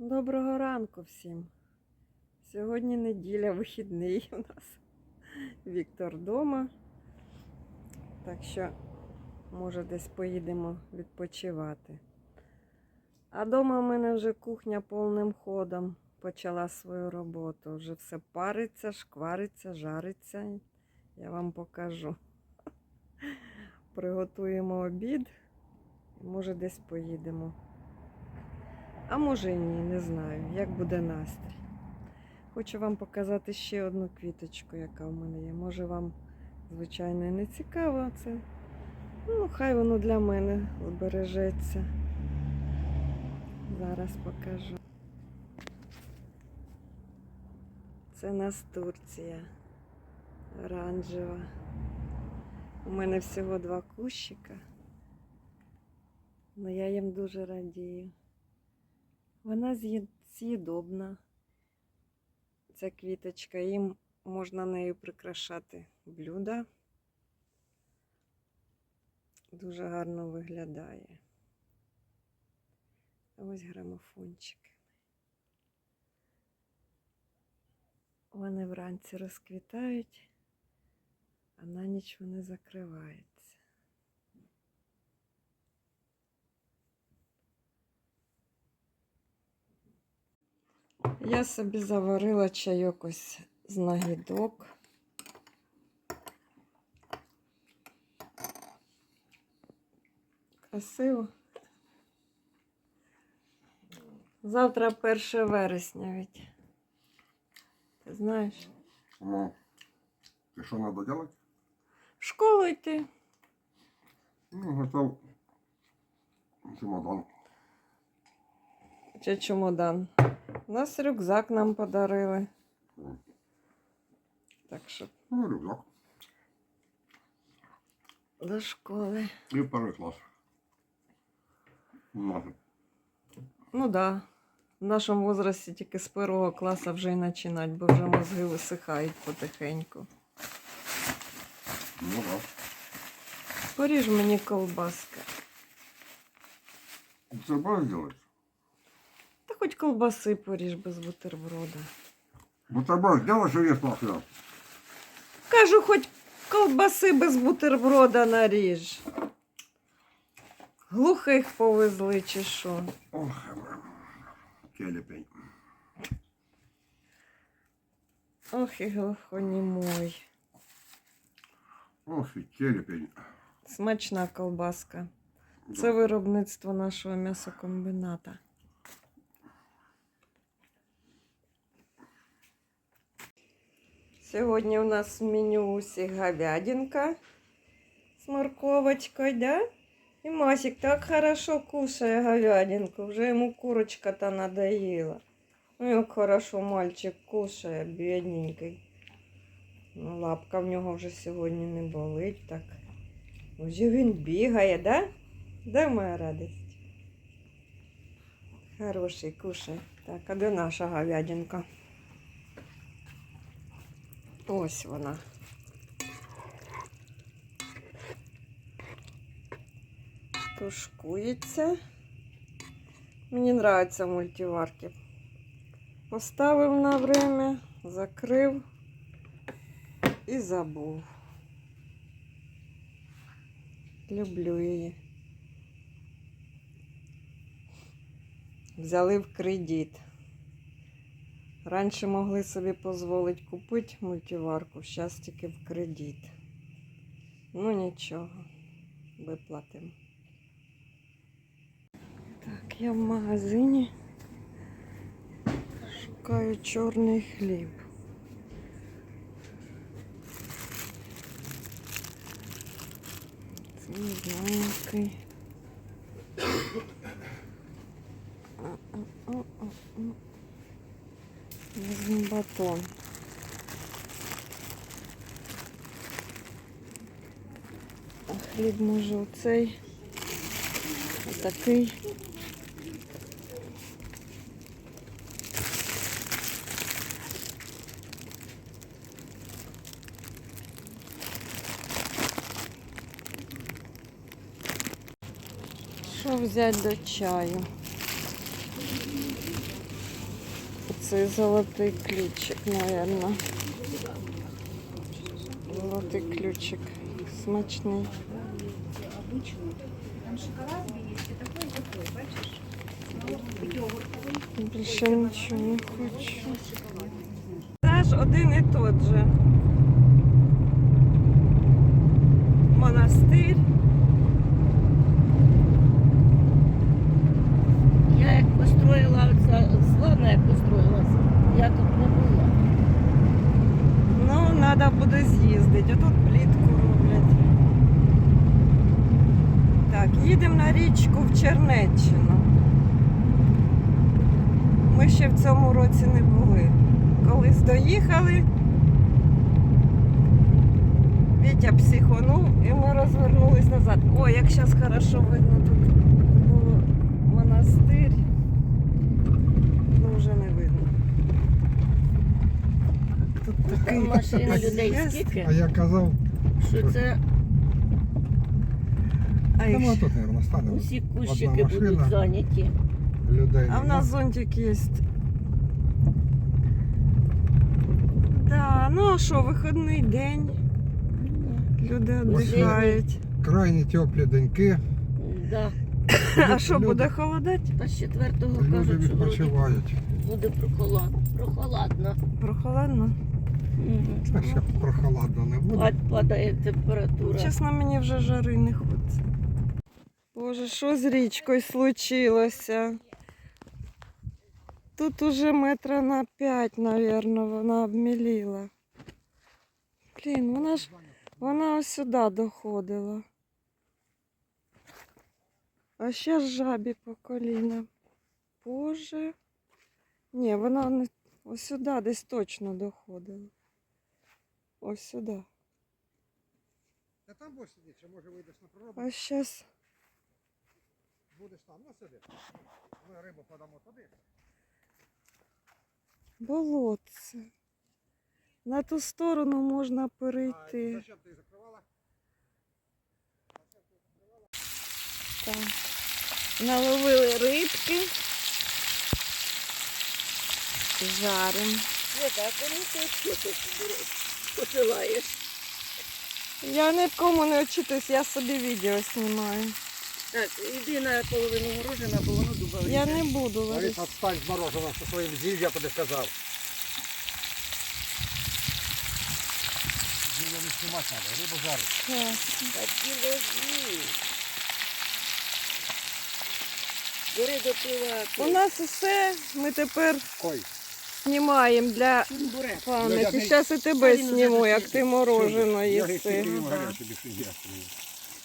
Доброго ранку всім. Сьогодні неділя, вихідний у нас. Віктор вдома. Так що, може, десь поїдемо відпочивати. А вдома в мене вже кухня повним ходом почала свою роботу. Вже все париться, шквариться, жариться. Я вам покажу. Приготуємо обід може десь поїдемо. А може і ні, не знаю, як буде настрій. Хочу вам показати ще одну квіточку, яка в мене є. Може вам, звичайно, не цікаво це. Ну, хай воно для мене збережеться. Зараз покажу. Це настурція оранжева. У мене всього два кущика. але я їм дуже радію. Вона з'їд- з'їдобна. Ця квіточка, їм можна нею прикрашати блюда. Дуже гарно виглядає. Ось грамофончики. Вони вранці розквітають, а на ніч вони закриваються. Я собі заварила чайок ось з нагідок. Красиво. Завтра 1 вересня ведь. Ти знаєш? Ну, и что надо делать? В школу йти. Ну, готов чемодан. Чи чемодан. У нас рюкзак нам подарили. Так що Ну, рюкзак. до школи. И второй класс. Надо. Ну так. Да. В нашому возрасті тільки з першого класу вже й починати, бо вже мозги висихають потихеньку. Ну да. Поріж мені колбаска. Делать? Та хоч колбаси поріж без бутерброда. Бутерброд сделаешь и ешь нахуй. Кажу, хоч колбаси без бутерброда наріж. Глухих повезли чи що. Ох, телепень. Ох і глухонімой. Ох, и телепень. Смачна колбаска. Це виробництво нашого м'ясокомбіната. Сьогодні у нас в меню усі говядинка з морковочкою, да? І Масик так хорошо кушає говядинку, вже йому курочка-то надоїла. Ну, як хорошо мальчик кушає, бідненький. Ну, лапка в нього вже сьогодні не болить, так. Уже він бігає, да? Да, моя радость? Хороший, кушай. Так, а де наша говядинка? Ось вона. Тушкується. Мені нравиться мультиварки. Поставив на время, закрив і забув. Люблю її. Взяли в кредит. Раніше могли собі дозволити купити мультиварку, зараз тільки в кредит. Ну нічого, виплатимо. Так, я в магазині шукаю чорний хліб. Це не знаю який. Батон. А хліб може оцей. Отакий. Що взяти до чаю? Оцей золотий ключик, наверное. Золотий ключик. Смачний. обычный. Там шоколад есть, и такой, и такой, бачишь? Йогуртовый. Більше нічого не хочу. Шоколад. Це ж один і тот же. Монастир. В Чернеччину. Ми ще в цьому році не були. Колись доїхали. Вітя психонув і ми розвернулись назад. О, як зараз хорошо видно тут було монастир. Ну, вже не видно. Тут такий Машин людей скільки, А я казав, що це А, їх тому тут, мабуть, стане усі одна кущики будуть зайняті. людей. а в нас зонтик є. Да, ну а що, вихідний день. Люди віддихають. Крайні теплі деньки, Да. А що, буде холодати? Та з четвертого люди кажуть, що вроді відпочивають. буде прохолодно. прохолодно. Прохолодно. Мгм. Так ще прохолодно не буде. Пад- Падає температура. Чесно, мені вже жари не хочеться. Боже, що з річкою случилося? Тут уже метра на п'ять, напевно, вона обміліла. Блін, вона ж вона ось сюди доходила. А ще ж жабі по коліна. Боже. Ні, вона не ось сюди десь точно доходила. Ось сюди. Та там будеш сидіти, чи може вийдеш на природу, А зараз. будеш там, ну сиди. Ми рибу подамо туди. Болотце. На ту сторону можна А перейти. зачем ти закривала? Так. Наловили рибки. Жарим. Света, а коли ти що ти посилаєш? Я нікому не очитусь, я собі відео знімаю. Так, іди на половину морожена, бо воно дубове. Я не буду Ларис, Ларис. відстань з мороженого зі своїм зів, я тобі сказав. Зів не знімати треба, рибу жарить. Так. Такі ложні. Бери до пива. У нас усе. Ми тепер Кой. знімаємо для пам'яті. Зараз і тебе зніму, як ти морожено їси.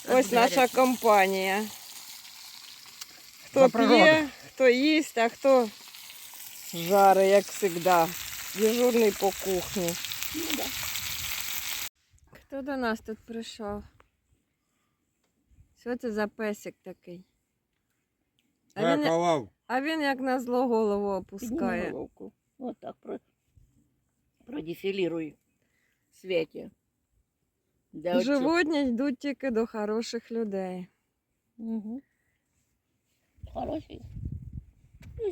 Ось наша компанія. Хто п'є, хто їсть, а хто жарить, як завжди. Дежурний по кухні. Хто до нас тут прийшов? Що це за песик такий? А він, а він як на зло голову опускає. Вот так про... продефіліруй в світі. Де Животні йдуть тільки до хороших людей. Угу. Хороший. Ну,